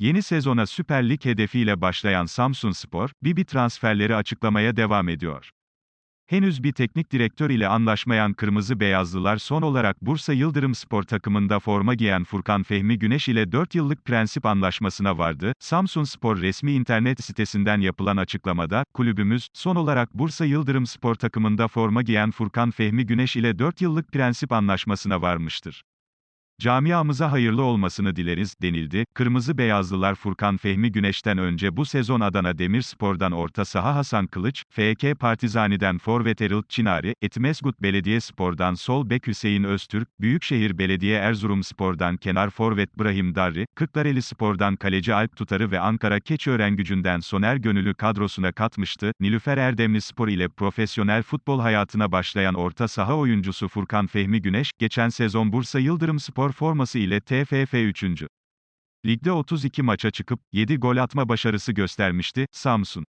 Yeni sezona Süper Lig hedefiyle başlayan Samsunspor, Bibi transferleri açıklamaya devam ediyor. Henüz bir teknik direktör ile anlaşmayan Kırmızı Beyazlılar son olarak Bursa Yıldırım Spor takımında forma giyen Furkan Fehmi Güneş ile 4 yıllık prensip anlaşmasına vardı. Samsunspor resmi internet sitesinden yapılan açıklamada, kulübümüz, son olarak Bursa Yıldırım Spor takımında forma giyen Furkan Fehmi Güneş ile 4 yıllık prensip anlaşmasına varmıştır. Camiamıza hayırlı olmasını dileriz, denildi. Kırmızı Beyazlılar Furkan Fehmi Güneş'ten önce bu sezon Adana Demirspor'dan orta saha Hasan Kılıç, FK Partizani'den forvet Eril Çinari, Etimesgut Belediyespor'dan sol bek Hüseyin Öztürk, Büyükşehir Belediye Erzurumspor'dan kenar forvet Brahim Darri, Kırklareli Spor'dan kaleci Alp Tutarı ve Ankara Keçiören gücünden Soner Gönül'ü kadrosuna katmıştı. Nilüfer Erdemli Spor ile profesyonel futbol hayatına başlayan orta saha oyuncusu Furkan Fehmi Güneş, geçen sezon Bursa Yıldırım Spor forması ile TFF 3. Ligde 32 maça çıkıp, 7 gol atma başarısı göstermişti, Samsun.